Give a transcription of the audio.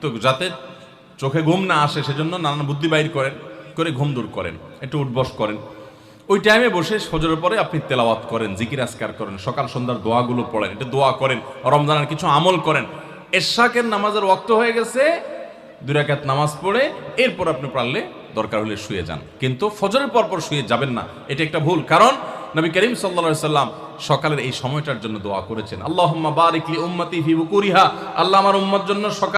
তো যাতে চোখে ঘুম না আসে, সেজন্য নানান বুদ্ধি বাইর করেন, করে ঘুম দূর করেন, একটু উঠবস করেন। ওই টাইমে বসে ফজরের পরে আপনি তেলাওয়াত করেন, জিকির আসকার করেন, সকাল সন্ধ্যার দোয়াগুলো পড়েন, একটু দোয়া করেন, রমজানের কিছু আমল করেন। এশাকের নামাজের ওয়াক্ত হয়ে গেছে, দুই রাকাত নামাজ পড়ে, এরপর আপনি পারলে দরকার হলে শুয়ে যান। কিন্তু ফজরের পর পর শুয়ে যাবেন না, এটা একটা ভুল। কারণ নবী করিম সাল্লা সাল্লাম সকালের এই সময়টার জন্য দোয়া করেছেন। আল্লাহ বারিকলি উম্মতি ফি বুকুরিহা, আল্লাহ আমার উম্মার জন্য সকাল